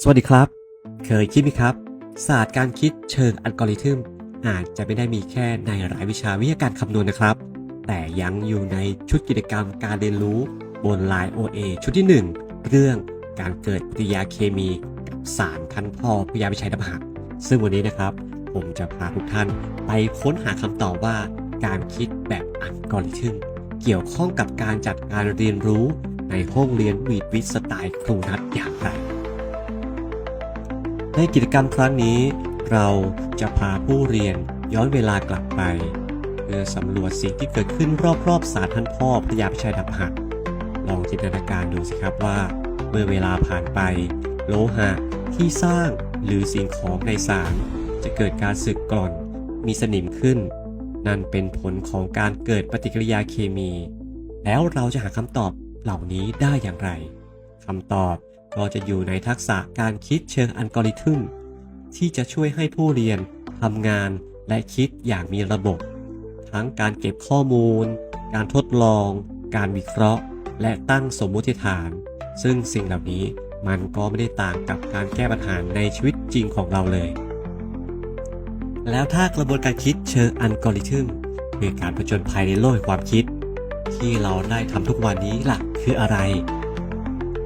สวัสดีครับ เคยคิดไหมครับ ศาสตร์การคิดเชิงอัลกอริทึมอาจจะไม่ได้มีแค่ในรายวิชาวิทยาการคำนวณนะครับ แต่ยังอยู่ในชุดกิจกรรมการเรียนรู้บน Line OA ชุดที่ 1 เรื่องการเกิดปฏิกิริยาเคมีกับสารคันพอพยาวิชัยดำหักซึ่งวันนี้นะครับ ผมจะพาทุกท่านไปค้นหาคำตอบว่าการคิดแบบอัลกอริทึมเกี่ยวข้องกับการจัดการเรียนรู้ในห้องเรียนวีดวิสไตล์ครูนัดอย่างไร ในกิจกรรมครั้งนี้ เราจะพาผู้เรียนย้อนเวลากลับไป เพื่อสำรวจสิ่งที่เกิดขึ้นรอบๆสารท่านพ่อพระยาพิชัยดับหัก ลองจินตนาการดูสิครับว่า เมื่อเวลาผ่านไป โลหะที่สร้างหรือสิ่งของในสารจะเกิดการสึกกร่อน มีสนิมขึ้น นั่นเป็นผลของการเกิดปฏิกิริยาเคมี แล้วเราจะหาคำตอบเหล่านี้ได้อย่างไรคำตอบ ก็จะอยู่ในทักษะการคิดเชิงอัลกอริทึมที่จะช่วยให้ผู้เรียนทำงานและคิดอย่างมีระบบ ทั้งการเก็บข้อมูล การทดลอง การวิเคราะห์ และตั้งสมมติฐาน ซึ่งสิ่งเหล่านี้มันก็ไม่ได้ต่างกับการแก้ปัญหาในชีวิตจริงของเราเลย แล้วถ้ากระบวนการคิดเชิงอัลกอริทึมคือการผจญภัยในโลกความคิด ที่เราได้ทำทุกวันนี้ล่ะคืออะไร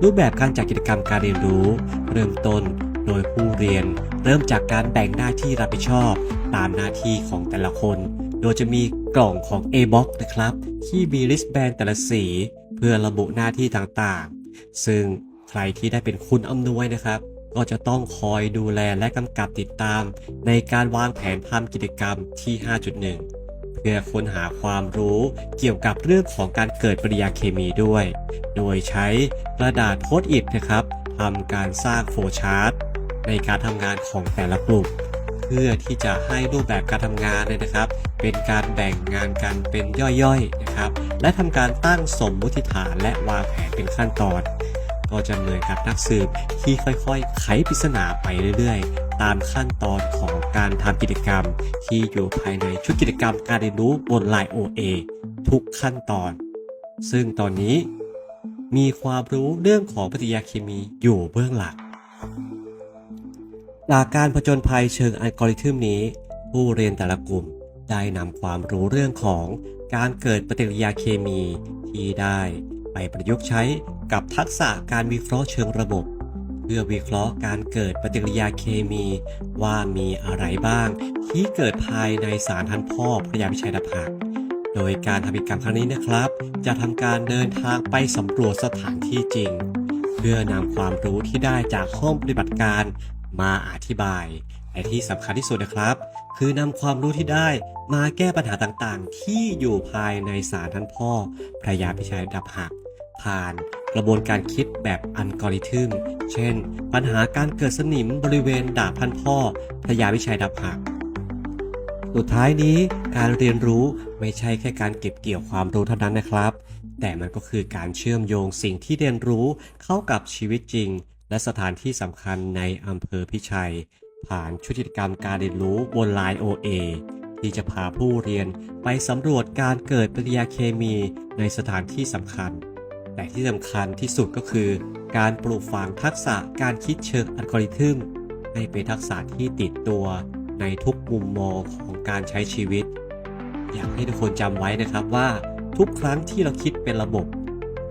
รูปแบบการจัดกิจกรรมการเรียนรู้ เริ่มต้นโดยผู้เรียน เริ่มจากการแบ่งหน้าที่รับผิดชอบ ตามหน้าที่ของแต่ละคน โดยจะมีกล่องของ A-Box นะครับ ที่มีลิสต์แบนแต่ละสี เพื่อระบุหน้าที่ต่างๆ ซึ่งใครที่ได้เป็นคุณอำนวยนะครับ ก็จะต้องคอยดูแลและกำกับติดตาม ในการวางแผนทำกิจกรรมที่ 5.1เพื่อค้นหาความรู้เกี่ยวกับเรื่องของการเกิดปริยาเคมีด้วย โดยใช้กระดาษโพสต์อิทนะครับทำการสร้างโฟชาร์ตในการทำงานของแต่ละกลุ่ม เพื่อที่จะให้รูปแบบการทำงานเนี่ยนะครับ เป็นการแบ่งงานกันเป็นย่อยๆนะครับ และทำการตั้งสมมุติฐานและวางแผนเป็นขั้นตอน ก็จะเหมือนกับนักสืบที่ค่อยๆ ไขปริศนาไปเรื่อยๆ ตามขั้นตอนของการทำกิจกรรม ที่อยู่ภายในชุดกิจกรรมการเรียนรู้บน Line OA ทุกขั้นตอน ซึ่งตอนนี้ มีความรู้เรื่องของปฏิกิริยาเคมีอยู่เบื้องหลังจากการผจญภัยเชิงอัลกอริทึมนี้ ผู้เรียนแต่ละกลุ่มได้นำความรู้เรื่องของการเกิดปฏิกิริยาเคมีที่ได้ไปประยุกต์ใช้กับทักษะการวิเคราะห์เชิงระบบ เพื่อวิเคราะห์การเกิดปฏิกิริยาเคมี ว่ามีอะไรบ้าง ที่เกิดภายในสารทันพ่อพระยาพิชัยดาบหัก โดยการทำกิจกรรมครั้งนี้นะครับ จะทำการเดินทางไปสำรวจสถานที่จริง เพื่อนำความรู้ที่ได้จากห้องปฏิบัติการมาอธิบายและที่สำคัญที่สุดนะครับ คือนำความรู้ที่ได้มาแก้ปัญหาต่างๆ ที่อยู่ภายในสารท่านพ่อพระยาพิชัยดับหัก ผ่านกระบวนการคิดแบบอัลกอริทึม เช่น ปัญหาการเกิดสนิมบริเวณดาบพันพ่อพระยาพิชัยดับหัก สุดท้ายนี้การเรียนรู้ไม่ใช่แค่การเก็บเกี่ยวความรู้เท่านั้นนะครับ แต่มันก็คือการเชื่อมโยงสิ่งที่เรียนรู้เข้ากับชีวิตจริง และสถานที่สำคัญในอำเภอพิชัย ผ่านชุดกิจกรรมการเรียนรู้บน Line OA ที่จะพาผู้เรียนไปสำรวจการเกิดปฏิกิริยาเคมีในสถานที่สำคัญ แต่ที่สำคัญที่สุดก็คือ การปลูกฝังทักษะการคิดเชิงอัลกอริทึมให้เป็นทักษะที่ติดตัว ในทุกมุมมองของการใช้ชีวิต อยากให้ทุกคนจำไว้นะครับว่าทุกครั้งที่เราคิดเป็นระบบ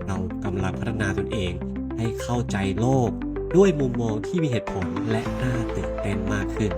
เรากำลังพัฒนาตนเอง ให้เข้าใจโลก ด้วยมุมมองที่มีเหตุผลและน่าตื่นเต้นมากขึ้น